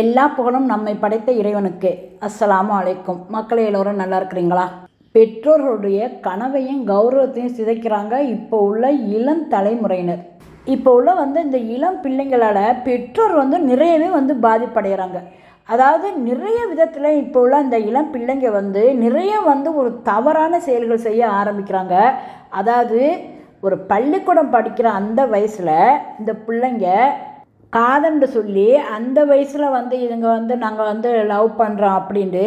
எல்லா புகழும் நம்மை படைத்த இறைவனுக்கு. அஸ்ஸலாமு அலைக்கும். மக்களே எல்லோரும் நல்லா இருக்கிறீங்களா? பெற்றோர்களுடைய கனவையும் கௌரவத்தையும் சிதைக்கிறாங்க இப்போ உள்ள இளம் தலைமுறையினர். இப்போ உள்ள வந்து இந்த இளம் பிள்ளைங்களால் பெற்றோர் வந்து நிறையவே வந்து பாதிப்படைகிறாங்க. அதாவது நிறைய விதத்தில் இப்போ உள்ள இந்த இளம் பிள்ளைங்க வந்து நிறைய வந்து ஒரு தவறான செயல்கள் செய்ய ஆரம்பிக்கிறாங்க. அதாவது ஒரு பள்ளிக்கூடம் படிக்கிற அந்த வயசில் இந்த பிள்ளைங்க காதல்னு சொல்லி அந்த வயசில் வந்து இதுங்க வந்து நாங்கள் வந்து லவ் பண்ணுறோம் அப்படின்ட்டு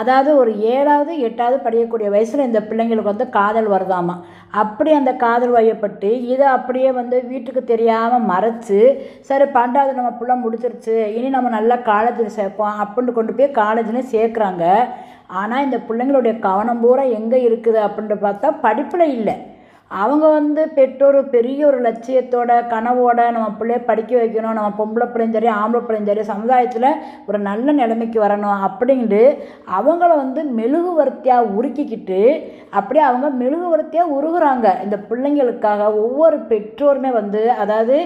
அதாவது ஒரு ஏழாவது எட்டாவது படிக்கக்கூடிய வயசில் இந்த பிள்ளைங்களுக்கு வந்து காதல் வருதாமா? அப்படி அந்த காதல் வயப்பட்டு இதை அப்படியே வந்து வீட்டுக்கு தெரியாமல் மறைச்சு சரி பன்னெண்டாவது நம்ம பிள்ளை முடிச்சிருச்சு இனி நம்ம நல்லா காலேஜில் சேர்ப்போம் அப்படின்னு கொண்டு போய் காலேஜில் சேர்க்குறாங்க. ஆனால் இந்த பிள்ளைங்களுடைய கவனம் பூரா எங்கே இருக்குது அப்படின்ட்டு பார்த்தா படிப்பில் இல்லை. அவங்க வந்து பெற்றோர் பெரிய ஒரு லட்சியத்தோட கனவோட நம்ம பிள்ளைய படிக்க வைக்கணும் நம்ம பொம்பளை பிள்ளையும் சரி ஆம்பளை பிள்ளையும் சரி சமுதாயத்தில் ஒரு நல்ல நிலைமைக்கு வரணும் அப்படின்ட்டு அவங்கள வந்து மெழுகுவர்த்தியாக உருக்கிக்கிட்டு அப்படியே அவங்க மெழுகுவர்த்தியாக உருகுறாங்க. இந்த பிள்ளைங்களுக்காக ஒவ்வொரு பெற்றோருமே வந்து அதாவது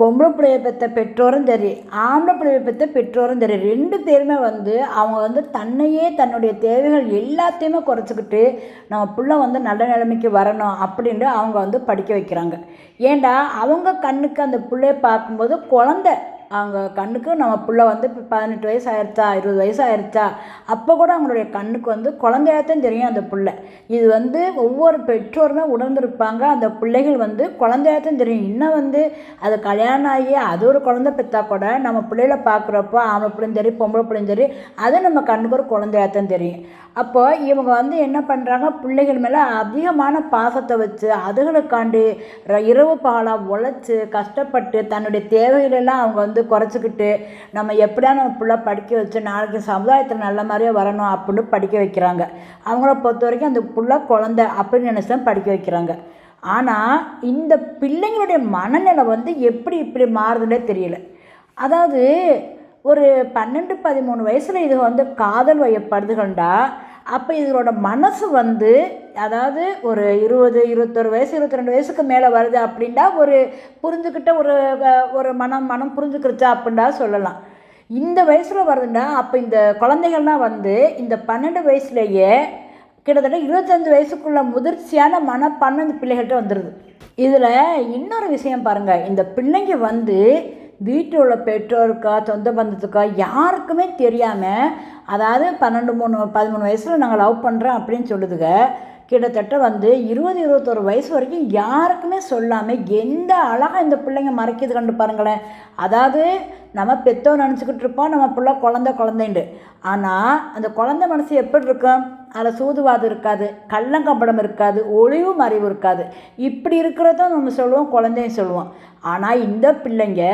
பொம்பளை பிள்ளைய பெற்ற பெற்றோரும் சரி ஆம்பளை பிள்ளைய பெற்ற பெற்றோரும் சரி ரெண்டு பேருமே வந்து அவங்க வந்து தன்னையே தன்னுடைய தேவைகள் எல்லாத்தையுமே குறைச்சிக்கிட்டு நம்ம பிள்ளை வந்து நல்ல நிலைமைக்கு வரணும் அப்படின்ட்டு அவங்க வந்து படிக்க வைக்கிறாங்க. ஏண்டா அவங்க கண்ணுக்கு அந்த பிள்ளைய பார்க்கும்போது குழந்த அவங்க கண்ணுக்கு நம்ம பிள்ளை வந்து இப்போ பதினெட்டு வயசு ஆயிடுச்சா இருபது வயசு ஆயிடுச்சா அப்போ கூட அவங்களுடைய கண்ணுக்கு வந்து குழந்தையாத்தான் தெரியும் அந்த பிள்ளை. இது வந்து ஒவ்வொரு பெற்றோருமே உணர்ந்திருப்பாங்க. அந்த பிள்ளைகள் வந்து குழந்தையாத்தான் தெரியும். இன்னும் வந்து அது கல்யாணம் ஆகி அது ஒரு குழந்தை பெற்றா கூட நம்ம பிள்ளைகளை பார்க்குறப்போ ஆம்பளை பிள்ளையும் சரி பொம்பளை பிள்ளையும் சரி அது நம்ம கண்ணுக்கு ஒரு குழந்தையாத்தான் தெரியும். அப்போ இவங்க வந்து என்ன பண்ணுறாங்க பிள்ளைகள் மேலே அதிகமான பாசத்தை வச்சு அதுகளுக்காண்டி ர- இரவு பகலாக உழைச்சி கஷ்டப்பட்டு தன்னுடைய தேவைகளெல்லாம் அவங்க வந்து குறைச்சிக்கிட்டு நம்ம எப்படியா நம்ம பிள்ளை படிக்க வச்சு நாளைக்கு சமுதாயத்தில் நல்ல மாதிரியே வரணும் அப்படின்னு படிக்க வைக்கிறாங்க. அவங்கள பொறுத்த வரைக்கும் அந்த பிள்ளை குழந்த அப்படின்னு நினச்சி தான் படிக்க வைக்கிறாங்க. ஆனால் இந்த பிள்ளைங்களுடைய மனநிலை வந்து எப்படி இப்படி மாறுதுன்னே தெரியல. அதாவது ஒரு பன்னெண்டு பதிமூணு வயசில் இது வந்து காதல் வயப்படுதுகண்டா அப்போ இதனோட மனசு வந்து அதாவது ஒரு இருபது இருபத்தொரு வயசு இருபத்தி ரெண்டு வயசுக்கு மேலே வருது அப்படின்டா ஒரு புரிஞ்சுக்கிட்ட ஒரு ஒரு மனம் மனம் புரிஞ்சுக்கிருச்சா அப்படின்டா சொல்லலாம். இந்த வயசில் வருதுன்னா அப்போ இந்த குழந்தைகள்லாம் வந்து இந்த பன்னெண்டு வயசுலேயே கிட்டத்தட்ட இருபத்தஞ்சி வயசுக்குள்ள முதிர்ச்சியான மனப்பான்மை இந்த பிள்ளைகள்கிட்ட வந்துடுது இதில் இன்னொரு விஷயம் பாருங்கள் இந்த பிள்ளைங்க வந்து வீட்டில் உள்ள பெற்றோருக்கா சொந்த பந்தத்துக்கா யாருக்குமே தெரியாமல் அதாவது பன்னெண்டு மூணு பதிமூணு வயசில் நாங்கள் லவ் பண்ணுறோம் அப்படின்னு சொல்லுதுங்க கிட்டத்தட்ட வந்து இருபது இருபத்தொரு வயசு வரைக்கும் யாருக்குமே சொல்லாமல் எந்த அழகாக இந்த பிள்ளைங்க மறைக்கிது கண்டு பாருங்களேன். அதாவது நம்ம பெத்தோ நினச்சிக்கிட்டு இருப்போம் நம்ம பிள்ளை குழந்த குழந்தைண்டு ஆனால் அந்த குழந்தை மனசு எப்படி இருக்கும்? அதில் சூதுவாதம் இருக்காது கள்ளங்கம்படம் இருக்காது ஒளிவு மறைவு இருக்காது. இப்படி இருக்கிறதும் நம்ம சொல்லுவோம் குழந்தையும் சொல்லுவோம். ஆனால் இந்த பிள்ளைங்க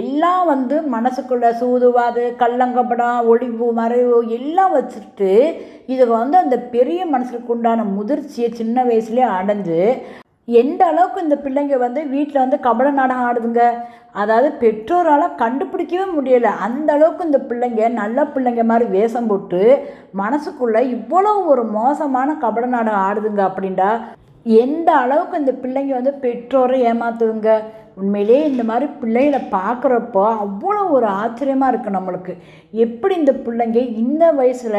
எல்லாம் வந்து மனசுக்குள்ளே சூதுவாது கள்ளங்கப்படம் ஒளிவு மறைவு எல்லாம் வச்சுட்டு இதுக்கு வந்து அந்த பெரிய மனசுக்கு உண்டான முதிர்ச்சியை சின்ன வயசுலேயே அடைஞ்சு எந்த அளவுக்கு இந்த பிள்ளைங்க வந்து வீட்டில் வந்து கபட நாடகம் ஆடுதுங்க? அதாவது பெற்றோரால் கண்டுபிடிக்கவே முடியலை. அந்த அளவுக்கு இந்த பிள்ளைங்க நல்ல பிள்ளைங்க மாதிரி வேஷம் போட்டு மனசுக்குள்ளே இவ்வளோ ஒரு மோசமான கபட நாடகம் ஆடுதுங்க அப்படின்டா எந்த அளவுக்கு இந்த பிள்ளைங்க வந்து பெற்றோரை ஏமாத்துதுங்க? உண்மையிலேயே இந்த மாதிரி பிள்ளைகளை பார்க்குறப்போ அவ்வளோ ஒரு ஆச்சரியமாக இருக்குது நம்மளுக்கு. எப்படி இந்த பிள்ளைங்க இந்த வயசில்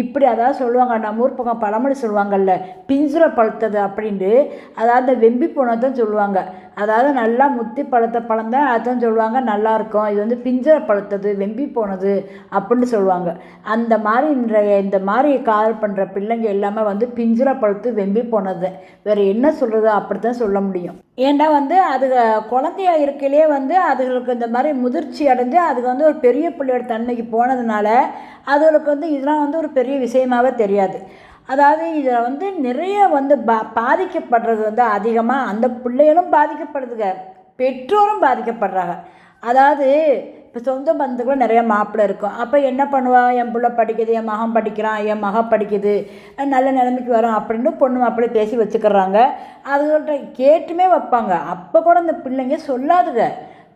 இப்படி அதாவது சொல்லுவாங்க நம்ம ஊர் பக்கம் பழமொழி சொல்லுவாங்கல்ல பிஞ்சுர பழுத்தது அப்படின்ட்டு அதாவது வெம்பி போனதான் சொல்லுவாங்க. அதாவது நல்லா முத்தி பழுத்த பழம் தான் அதுதான் சொல்லுவாங்க நல்லாயிருக்கும் இது வந்து பிஞ்சர பழுத்தது வெம்பி போனது அப்படின்னு சொல்லுவாங்க. அந்த மாதிரி இன்றைய இந்த மாதிரி காதல் பண்ணுற பிள்ளைங்க எல்லாமே வந்து பிஞ்சுர பழுத்து வெம்பி போனது. வேறு என்ன சொல்கிறது அப்படி தான் சொல்ல முடியும். ஏன்னா வந்து அது குழந்தையா இருக்கையிலே வந்து அதுகளுக்கு இந்த மாதிரி முதிர்ச்சி அடைஞ்சு அதுக்கு வந்து ஒரு பெரிய பிள்ளையோட தன்மைக்கு போனதுனால அதுகளுக்கு வந்து இதெல்லாம் வந்து ஒரு பெரிய விஷயமாவே தெரியாது. அதாவது இதில் வந்து நிறைய வந்து பா பாதிக்கப்படுறது வந்து அதிகமாக அந்த பிள்ளைகளும் பாதிக்கப்படுதுங்க. பெற்றோரும் பாதிக்கப்படுறாங்க. அதாவது இப்போ சொந்த பந்தத்துக்குள்ள நிறைய மாப்பிள்ளை இருக்கும். அப்போ என்ன பண்ணுவாள் என் பிள்ளை படிக்குது என் மகன் படிக்கிறான் என் மக படிக்குது நல்ல நிலைமைக்கு வரும் அப்படின்னு பொண்ணு மாப்பிள்ளை பேசி வச்சுக்கிறாங்க. அதுகிட்ட கேட்டுமே வைப்பாங்க. அப்போ கூட அந்த பிள்ளைங்க சொல்லாதுங்க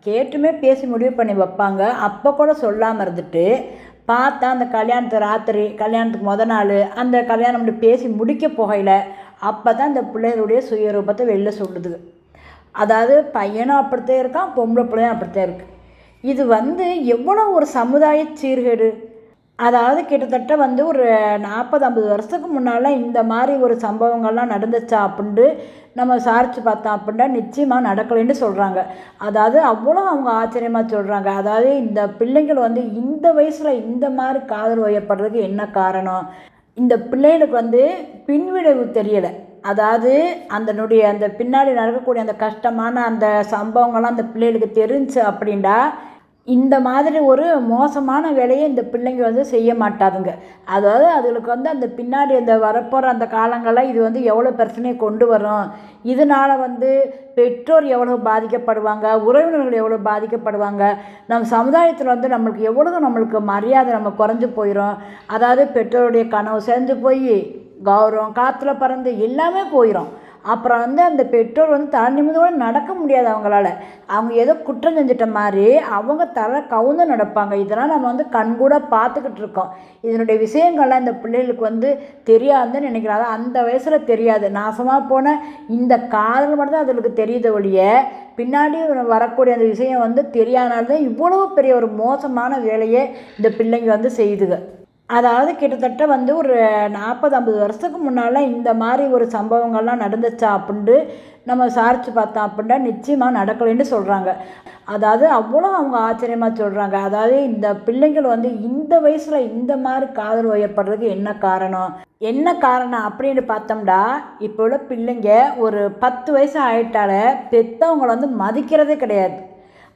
கேட்டுமே பேசி முடிவு பண்ணி வைப்பாங்க. அப்போ கூட சொல்லாமல் இருந்துட்டு பார்த்தா அந்த கல்யாணத்து ராத்திரி கல்யாணத்துக்கு முத நாள் அந்த கல்யாணம் இப்படி பேசி முடிக்க போகையில் அப்போ தான் இந்த பிள்ளைகளுடைய சுயரூபத்தை வெளில சொல்லுது அதாவது பையனும் அப்படித்தான் இருக்கான் பொம்பளை பிள்ளையும் அப்படித்தான் இருக்குது இது வந்து எவ்வளோ ஒரு சமுதாய சீர்கேடு? அதாவது கிட்டத்தட்ட வந்து ஒரு நாற்பது ஐம்பது வருஷத்துக்கு முன்னால் இந்த மாதிரி ஒரு சம்பவங்கள்லாம் நடந்துச்சா அப்படின்ட்டு நம்ம விசாரித்து பார்த்தோம் அப்படின்னா நிச்சயமாக நடக்கலைன்னு சொல்கிறாங்க அதாவது அவ்வளோ அவங்க ஆச்சரியமாக சொல்கிறாங்க அதாவது இந்த பிள்ளைங்கள் வந்து இந்த வயசில் இந்த மாதிரி காதல் வயப்படுறதுக்கு என்ன காரணம்? இந்த பிள்ளைகளுக்கு வந்து பின்விளைவு தெரியலை. அதாவது அதனுடைய அந்த பின்னாடி நடக்கக்கூடிய அந்த கஷ்டமான அந்த சம்பவங்கள்லாம் அந்த பிள்ளைகளுக்கு தெரிஞ்சு அப்படின்டா இந்த மாதிரி ஒரு மோசமான வேலையை இந்த பிள்ளைங்க வந்து செய்ய மாட்டாதுங்க. அதாவது அதுகளுக்கு வந்து அந்த பின்னாடி அந்த வரப்போகிற அந்த காலங்களில் இது வந்து எவ்வளோ பிரச்சனையை கொண்டு வரும்? இதனால் வந்து பெற்றோர் எவ்வளோ பாதிக்கப்படுவாங்க? உறவினர்கள் எவ்வளோ பாதிக்கப்படுவாங்க? நம்ம சமுதாயத்தில் வந்து நம்மளுக்கு எவ்வளோ நம்மளுக்கு மரியாதை நம்ம குறைஞ்சி போயிடும் அதாவது பெற்றோருடைய கனவு சேர்ந்து போய் கௌரவம் காற்றுல பறந்து எல்லாமே போயிடும் அப்புறம் வந்து அந்த பெற்றோர் வந்து தலை நிமிந்தோடு நடக்க முடியாது அவங்களால. அவங்க ஏதோ குற்றம் செஞ்சிட்ட மாதிரி அவங்க தலை கவுந்து நடப்பாங்க. இதெல்லாம் நம்ம வந்து கண்கூட பார்த்துக்கிட்டு இருக்கோம். இதனுடைய விஷயங்கள்லாம் இந்த பிள்ளைகளுக்கு வந்து தெரியாதுன்னு நினைக்கிறாங்க அந்த வயசில் தெரியாது. நாசமாக போன இந்த காதல் மட்டும் தான் அதுகளுக்கு தெரியுது ஒழிய பின்னாடி வரக்கூடிய அந்த விஷயம் வந்து தெரியாதனால தான் இவ்வளோ பெரிய ஒரு மோசமான வேலையை இந்த பிள்ளைங்க வந்து செய்துக அதாவது கிட்டத்தட்ட வந்து ஒரு நாற்பது ஐம்பது வருஷத்துக்கு முன்னால் இந்த மாதிரி ஒரு சம்பவங்கள்லாம் நடந்துச்சா அப்படின்ட்டு நம்ம விசாரித்து பார்த்தோம் அப்படின்னா நிச்சயமாக நடக்கலைன்னு சொல்கிறாங்க அதாவது அவ்வளோ அவங்க ஆச்சரியமாக சொல்கிறாங்க அதாவது இந்த பிள்ளைங்கள் வந்து இந்த வயசில் இந்த மாதிரி காதல் வயப்படுறதுக்கு என்ன காரணம்? என்ன காரணம் அப்படின்னு பார்த்தோம்னா இப்போ உள்ள பிள்ளைங்க ஒரு பத்து வயசு ஆயிட்டால பெற்றவங்களை வந்து மதிக்கிறதே கிடையாது.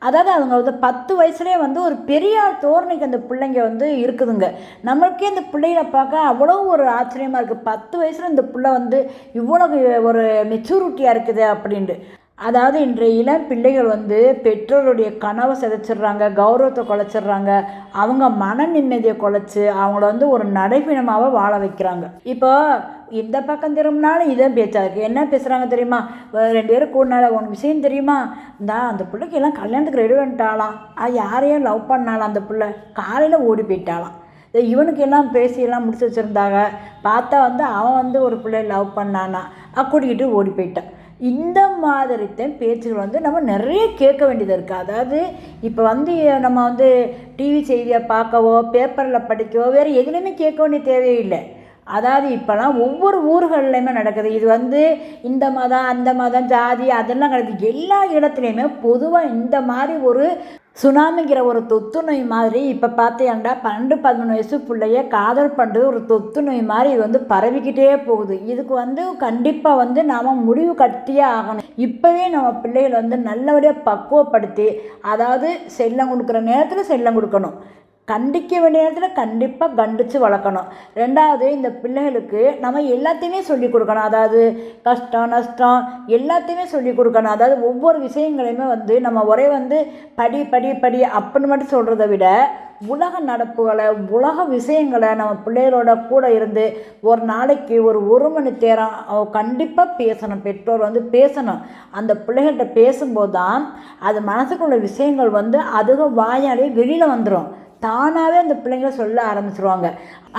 அதாவது அவங்க வந்து பத்து வயசுலேயே வந்து ஒரு பெரிய தோரணைக்கு அந்த பிள்ளைங்க வந்து இருக்குதுங்க. நம்மளுக்கே இந்த பிள்ளைகளை பார்க்க அவ்வளோ ஒரு ஆச்சரியமாக இருக்குது பத்து வயசில் இந்த பிள்ளை வந்து இவ்வளோ ஒரு மெச்சூரிட்டியாக இருக்குது அப்படின்ட்டு. அதாவது இன்றைய இளம் பிள்ளைகள் வந்து பெற்றோருடைய கனவை சிதைச்சிடுறாங்க கௌரவத்தை குலைச்சிட்றாங்க. அவங்க மன நிம்மதியை குலைச்சி அவங்கள வந்து ஒரு நடைபிணமாகவே வாழ வைக்கிறாங்க. இப்போ இந்த பக்கம் திரும்பினாலும் இதான் பேச்சா இருக்குது என்ன பேசுகிறாங்க தெரியுமா? ரெண்டு பேரும் கூடனால உனக்கு விஷயம் தெரியுமா? இந்த அந்த பிள்ளைக்கு எல்லாம் கல்யாணத்துக்கு ரெடி பண்ணிட்டாலாம் அது யாரையும் லவ் பண்ணாலாம் அந்த பிள்ளை. காலையில் ஓடி போயிட்டாலாம் இவனுக்கு எல்லாம் பேசியெல்லாம் முடிச்சு வச்சுருந்தாங்க. பார்த்தா வந்து அவன் வந்து ஒரு பிள்ளைய லவ் பண்ணானா. கூட்டிக்கிட்டு ஓடி போயிட்டான் இந்த மாதிரி தான் பேச்சுகள் வந்து நம்ம நிறைய கேட்க வேண்டியது இருக்குது அதாவது இப்போ வந்து நம்ம வந்து டிவி செய்தியை பார்க்கவோ பேப்பரில் படிக்கவோ வேறு எதுலேயுமே கேட்க வேண்டிய தேவையில்லை அதாவது இப்போலாம் ஒவ்வொரு ஊர்கள்லையுமே நடக்குது. இது வந்து இந்த மதம் அந்த மதம் ஜாதி அதெல்லாம் கிடையாது எல்லா இடத்துலையுமே பொதுவாக இந்த மாதிரி ஒரு சுனாமிங்கிற ஒரு தொத்து நோய் மாதிரி இப்போ பார்த்தேன்டா பன்னெண்டு பதிமூணு வயசு பிள்ளைய காதல் பண்ணுறது ஒரு தொத்து நோய் மாதிரி இது வந்து பரவிக்கிட்டே போகுது. இதுக்கு வந்து கண்டிப்பாக வந்து நாம் முடிவு கட்டியே ஆகணும். இப்போவே நம்ம பிள்ளைகளை வந்து நல்லபடியாக பக்குவப்படுத்தி அதாவது செல்லம் கொடுக்குற நேரத்தில் செல்லம் கொடுக்கணும். கண்டிக்க வேண்டிய நேரத்தில் கண்டிப்பாக கண்டித்து வளர்க்கணும். ரெண்டாவது இந்த பிள்ளைகளுக்கு நம்ம எல்லாத்தையுமே சொல்லிக் கொடுக்கணும். அதாவது கஷ்டம் நஷ்டம் எல்லாத்தையுமே சொல்லிக் கொடுக்கணும். அதாவது ஒவ்வொரு விஷயங்களையுமே வந்து நம்ம ஒரே வந்து படி படி படி அப்படின்னு மட்டும் சொல்கிறத விட உலக நடப்புகளை உலக விஷயங்களை நம்ம பிள்ளைகளோட கூட இருந்து ஒரு நாளைக்கு ஒரு ஒரு மணி நேரம் கண்டிப்பாக பேசணும். பெற்றோர் வந்து பேசணும். அந்த பிள்ளைகள்கிட்ட பேசும்போது தான் அது மனசுக்குள்ள விஷயங்கள் வந்து அதுக வாயாலே வெளியில் வந்துடும் தானாகவே அந்த பிள்ளைங்களை சொல்ல ஆரம்பிச்சிருவாங்க.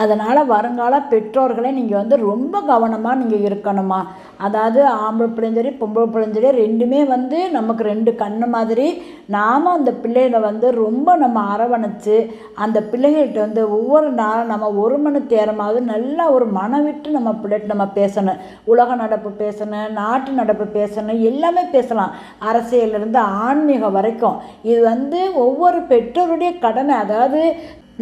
அதனால் வருங்கால பெற்றோர்களை நீங்கள் வந்து ரொம்ப கவனமாக நீங்கள் இருக்கணுமா? அதாவது ஆம்பளை பிள்ளையும் சரி பொம்பளை பிள்ளையும் சரி ரெண்டுமே வந்து நமக்கு ரெண்டு கண்ணு மாதிரி நாம் அந்த பிள்ளைகளை வந்து ரொம்ப நம்ம அரவணைச்சு அந்த பிள்ளைகள்கிட்ட வந்து ஒவ்வொரு நாளும் நம்ம ஒரு மணி நேரமாவது நல்லா ஒரு மனம் விட்டு நம்ம பிள்ளைகிட்ட நம்ம பேசணும். உலக நடப்பு பேசணும் நாட்டு நடப்பு பேசணும் எல்லாமே பேசலாம். அரசியலிருந்து ஆன்மீகம் வரைக்கும். இது வந்து ஒவ்வொரு பெற்றோருடைய கடமை. அதாவது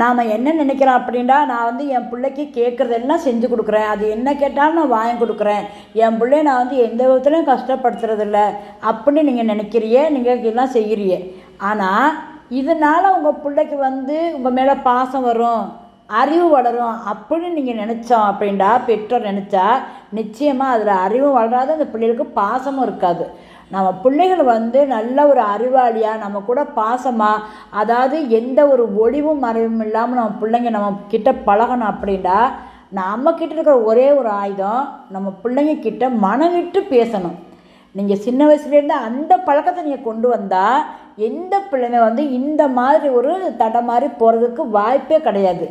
நாம் என்ன நினைக்கிறோம் அப்படின்னா நான் வந்து என் பிள்ளைக்கு கேட்குறதெல்லாம் செஞ்சு கொடுக்குறேன் அது என்ன கேட்டாலும் நான் வாங்கி கொடுக்குறேன். என் பிள்ளைய நான் வந்து எந்த விதத்துலையும் கஷ்டப்படுத்துறதில்ல அப்படின்னு நீங்கள் நினைக்கிறியே நீங்கள் எல்லாம் செய்கிறிய ஆனால் இதனால் உங்கள் பிள்ளைக்கு வந்து உங்கள் மேலே பாசம் வரும் அறிவு வளரும் அப்படின்னு நீங்கள் நினச்சோம் அப்படின்டா பெற்றோர் நினச்சா நிச்சயமாக அதில் அறிவும் வளராது அந்த பிள்ளைகளுக்கு பாசமும் இருக்காது. நம்ம பிள்ளைகள் வந்து நல்ல ஒரு அறிவாளியாக நம்ம கூட பாசமாக அதாவது எந்த ஒரு ஒளிவும் மறைவும் இல்லாமல் நம்ம பிள்ளைங்க நம்ம கிட்ட பழகணும் அப்படின்னா நம்ம கிட்ட இருக்கிற ஒரே ஒரு ஆயுதம் நம்ம பிள்ளைங்க கிட்ட மனவிட்டு பேசணும். நீங்கள் சின்ன வயசுலேருந்து அந்த பழக்கத்தை நீங்கள் கொண்டு வந்தால் எந்த பிள்ளைங்க வந்து இந்த மாதிரி ஒரு தடை மாதிரி போகிறதுக்கு வாய்ப்பே கிடையாது.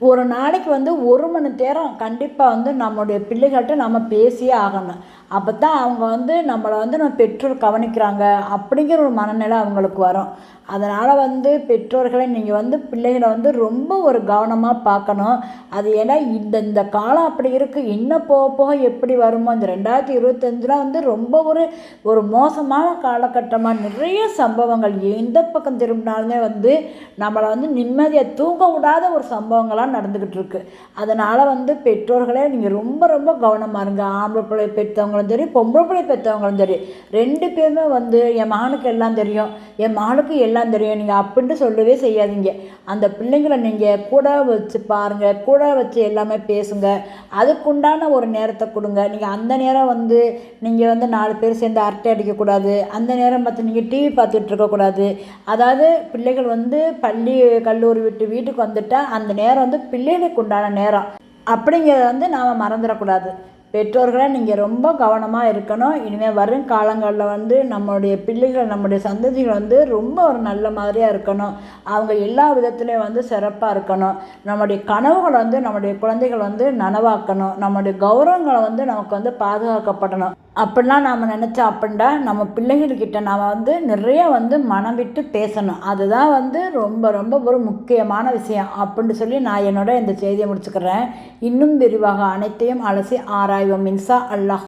ஒரு நாளைக்கு வந்து ஒரு மணி நேரம் கண்டிப்பாக வந்து நம்மளுடைய பிள்ளைகள்கிட்ட நம்ம பேசியே ஆகணும். அப்போ தான் அவங்க வந்து நம்மளை வந்து நம்ம பெற்றோர் கவனிக்கிறாங்க அப்படிங்கிற ஒரு மனநிலை அவங்களுக்கு வரும். அதனால் வந்து பெற்றோர்களை நீங்கள் வந்து பிள்ளைகளை வந்து ரொம்ப ஒரு கவனமாக பார்க்கணும். அது ஏன்னா இந்த இந்த காலம் அப்படி இருக்குது இன்னும் போக போக எப்படி வருமோ இந்த ரெண்டாயிரத்தி இருபத்தஞ்சில் வந்து ரொம்ப ஒரு ஒரு மோசமான காலகட்டமாக நிறைய சம்பவங்கள் எந்த பக்கம் திரும்பினாலுமே வந்து நம்மளை வந்து நிம்மதியை தூங்க விடாத ஒரு சம்பவங்களாக நடந்துக்கிட்டு இருக்குது அதனால் வந்து பெற்றோர்களே நீங்கள் ரொம்ப ரொம்ப கவனமாக இருங்க. ஆம்பளை பிள்ளை பெற்றவங்க பெற்றவங்களும் சரி பொம்பளை பிள்ளை பெற்றவங்களும் சரி ரெண்டு பேருமே வந்து என் மகனுக்கு எல்லாம் தெரியும் என் மகளுக்கு எல்லாம் தெரியும். நீங்கள் அப்படின்ட்டு சொல்லவே செய்யாதீங்க. அந்த பிள்ளைங்களை நீங்கள் கூட வச்சு பாருங்கள் கூட வச்சு எல்லாமே பேசுங்க. அதுக்குண்டான ஒரு நேரத்தை கொடுங்க. நீங்கள் அந்த நேரம் வந்து நீங்கள் வந்து நாலு பேர் சேர்ந்து அரட்டை அடிக்கக்கூடாது. அந்த நேரம் பார்த்து நீங்கள் டிவி பார்த்துட்டு இருக்கக்கூடாது. அதாவது பிள்ளைகள் வந்து பள்ளி கல்லூரி விட்டு வீட்டுக்கு வந்துட்டால் அந்த நேரம் வந்து பிள்ளைகளுக்கு உண்டான நேரம். அப்படிங்கிறத வந்து நாம் மறந்துடக்கூடாது. பெற்றோர்களை நீங்கள் ரொம்ப கவனமாக இருக்கணும். இனிமேல் வரும் காலங்களில் வந்து நம்மளுடைய பிள்ளைகள் நம்முடைய சந்ததிகள் வந்து ரொம்ப ஒரு நல்ல மாதிரியாக இருக்கணும். அவங்க எல்லா விதத்துலேயும் வந்து சிறப்பாக இருக்கணும். நம்முடைய கனவுகளை வந்து நம்முடைய குழந்தைகள் வந்து நனவாக்கணும். நம்முடைய கௌரவங்களை வந்து நமக்கு வந்து பாதுகாக்கப்படணும். அப்படிலாம் நாம் நினச்சா அப்படின்டா நம்ம பிள்ளைகள்கிட்ட நாம் வந்து நிறைய வந்து மனம் விட்டு பேசணும். அதுதான் வந்து ரொம்ப ரொம்ப ஒரு முக்கியமான விஷயம் அப்படின்னு சொல்லி நான் என்னோட இந்த செய்தியை முடிச்சுக்கிறேன். இன்னும் விரிவாக அனைத்தையும் அலசி ஆராய்வோம். மின்சா அல்லாஹ்.